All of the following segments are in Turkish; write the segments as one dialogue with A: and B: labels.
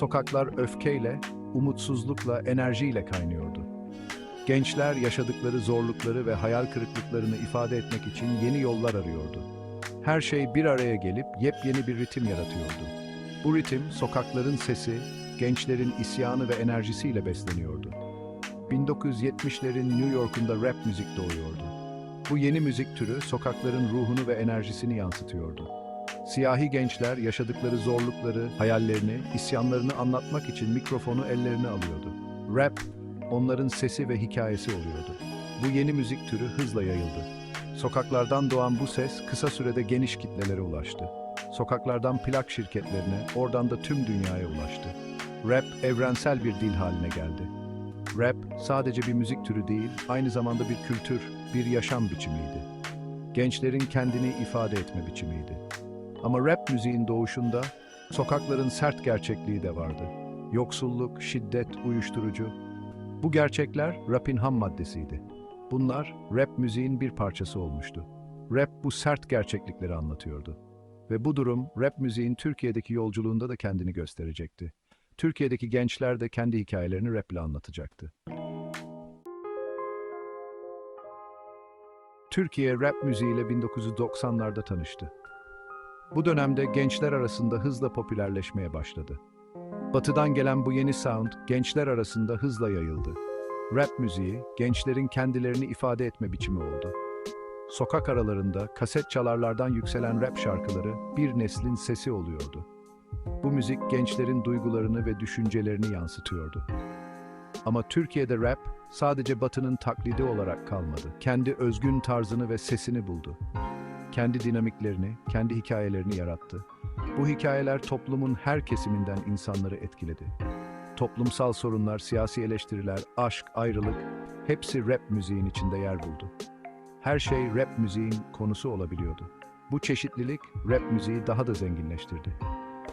A: Sokaklar öfkeyle, umutsuzlukla, enerjiyle kaynıyordu. Gençler yaşadıkları zorlukları ve hayal kırıklıklarını ifade etmek için yeni yollar arıyordu. Her şey bir araya gelip yepyeni bir ritim yaratıyordu. Bu ritim sokakların sesi, gençlerin isyanı ve enerjisiyle besleniyordu. 1970'lerin New York'unda rap müzik doğuyordu. Bu yeni müzik türü sokakların ruhunu ve enerjisini yansıtıyordu. Siyahi gençler yaşadıkları zorlukları, hayallerini, isyanlarını anlatmak için mikrofonu ellerine alıyordu. Rap, onların sesi ve hikayesi oluyordu. Bu yeni müzik türü hızla yayıldı. Sokaklardan doğan bu ses kısa sürede geniş kitlelere ulaştı. Sokaklardan plak şirketlerine, oradan da tüm dünyaya ulaştı. Rap evrensel bir dil haline geldi. Rap sadece bir müzik türü değil, aynı zamanda bir kültür, bir yaşam biçimiydi. Gençlerin kendini ifade etme biçimiydi. Ama rap müziğin doğuşunda sokakların sert gerçekliği de vardı. Yoksulluk, şiddet, uyuşturucu. Bu gerçekler rapin ham maddesiydi. Bunlar rap müziğin bir parçası olmuştu. Rap bu sert gerçeklikleri anlatıyordu. Ve bu durum rap müziğin Türkiye'deki yolculuğunda da kendini gösterecekti. Türkiye'deki gençler de kendi hikayelerini rap ile anlatacaktı. Türkiye rap müziğiyle 1990'larda tanıştı. Bu dönemde gençler arasında hızla popülerleşmeye başladı. Batıdan gelen bu yeni sound gençler arasında hızla yayıldı. Rap müziği gençlerin kendilerini ifade etme biçimi oldu. Sokak aralarında kaset çalarlardan yükselen rap şarkıları bir neslin sesi oluyordu. Bu müzik gençlerin duygularını ve düşüncelerini yansıtıyordu. Ama Türkiye'de rap sadece Batı'nın taklidi olarak kalmadı. Kendi özgün tarzını ve sesini buldu. Kendi dinamiklerini, kendi hikayelerini yarattı. Bu hikayeler toplumun her kesiminden insanları etkiledi. Toplumsal sorunlar, siyasi eleştiriler, aşk, ayrılık hepsi rap müziğin içinde yer buldu. Her şey rap müziğin konusu olabiliyordu. Bu çeşitlilik rap müziği daha da zenginleştirdi.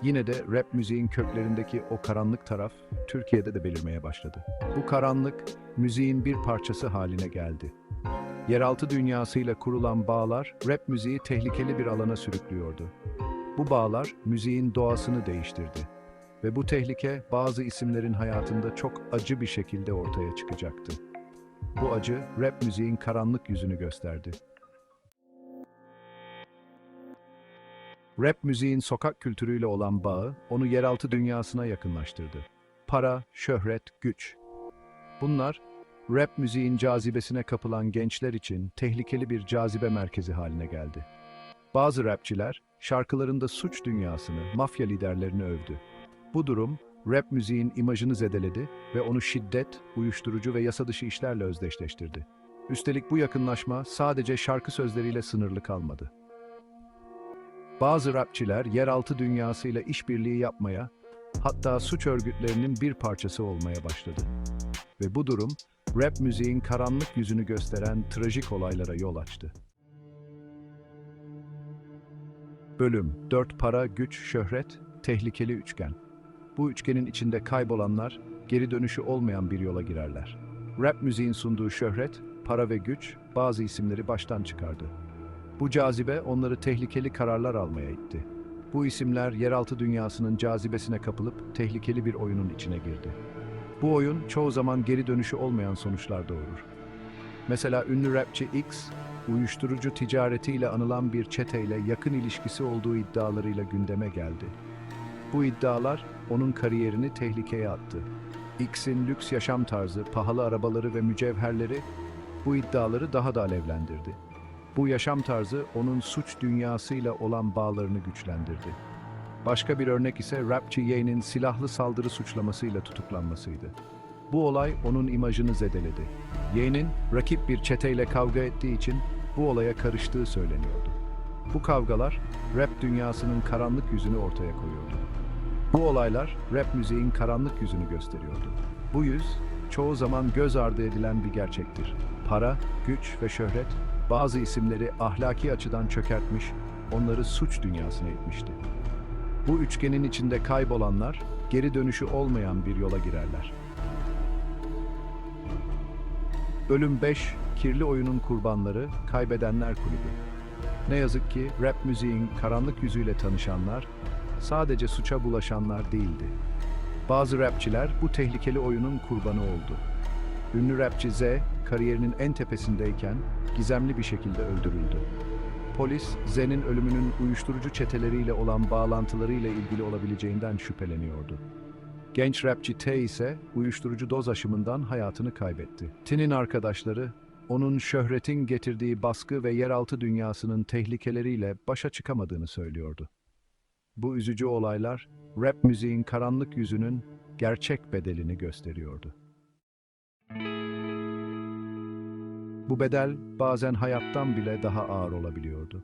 A: Yine de rap müziğin köklerindeki o karanlık taraf Türkiye'de de belirmeye başladı. Bu karanlık müziğin bir parçası haline geldi. Yeraltı dünyasıyla kurulan bağlar rap müziği tehlikeli bir alana sürüklüyordu. Bu bağlar müziğin doğasını değiştirdi ve bu tehlike bazı isimlerin hayatında çok acı bir şekilde ortaya çıkacaktı. Bu acı rap müziğin karanlık yüzünü gösterdi. Rap müziğin sokak kültürüyle olan bağı onu yeraltı dünyasına yakınlaştırdı. Para, şöhret, güç. Bunlar rap müziğin cazibesine kapılan gençler için tehlikeli bir cazibe merkezi haline geldi. Bazı rapçiler şarkılarında suç dünyasını, mafya liderlerini övdü. Bu durum rap müziğin imajını zedeledi ve onu şiddet, uyuşturucu ve yasa dışı işlerle özdeşleştirdi. Üstelik bu yakınlaşma sadece şarkı sözleriyle sınırlı kalmadı. Bazı rapçiler yeraltı dünyasıyla işbirliği yapmaya, hatta suç örgütlerinin bir parçası olmaya başladı. Ve bu durum rap müziğin karanlık yüzünü gösteren trajik olaylara yol açtı. Bölüm 4 Para, Güç, Şöhret, Tehlikeli Üçgen. Bu üçgenin içinde kaybolanlar geri dönüşü olmayan bir yola girerler. Rap müziğin sunduğu şöhret, para ve güç bazı isimleri baştan çıkardı. Bu cazibe onları tehlikeli kararlar almaya itti. Bu isimler yeraltı dünyasının cazibesine kapılıp tehlikeli bir oyunun içine girdi. Bu oyun çoğu zaman geri dönüşü olmayan sonuçlar doğurur. Mesela ünlü rapçi X, uyuşturucu ticaretiyle anılan bir çeteyle yakın ilişkisi olduğu iddialarıyla gündeme geldi. Bu iddialar onun kariyerini tehlikeye attı. X'in lüks yaşam tarzı, pahalı arabaları ve mücevherleri bu iddiaları daha da alevlendirdi. Bu yaşam tarzı onun suç dünyasıyla olan bağlarını güçlendirdi. Başka bir örnek ise rapçi Ye'nin silahlı saldırı suçlamasıyla tutuklanmasıydı. Bu olay onun imajını zedeledi. Ye'nin rakip bir çeteyle kavga ettiği için bu olaya karıştığı söyleniyordu. Bu kavgalar rap dünyasının karanlık yüzünü ortaya koyuyordu. Bu olaylar rap müziğin karanlık yüzünü gösteriyordu. Bu yüz çoğu zaman göz ardı edilen bir gerçektir. Para, güç ve şöhret bazı isimleri ahlaki açıdan çökertmiş, onları suç dünyasına itmişti. Bu üçgenin içinde kaybolanlar geri dönüşü olmayan bir yola girerler. Bölüm 5 Kirli Oyunun Kurbanları Kaybedenler Kulübü Ne yazık ki rap müziğin karanlık yüzüyle tanışanlar sadece suça bulaşanlar değildi. Bazı rapçiler bu tehlikeli oyunun kurbanı oldu. Ünlü rapçi Z, kariyerinin en tepesindeyken gizemli bir şekilde öldürüldü. Polis, Z'nin ölümünün uyuşturucu çeteleriyle olan bağlantılarıyla ilgili olabileceğinden şüpheleniyordu. Genç rapçi T ise uyuşturucu doz aşımından hayatını kaybetti. T'nin arkadaşları, onun şöhretin getirdiği baskı ve yeraltı dünyasının tehlikeleriyle başa çıkamadığını söylüyordu. Bu üzücü olaylar, rap müziğin karanlık yüzünün gerçek bedelini gösteriyordu. Bu bedel bazen hayattan bile daha ağır olabiliyordu.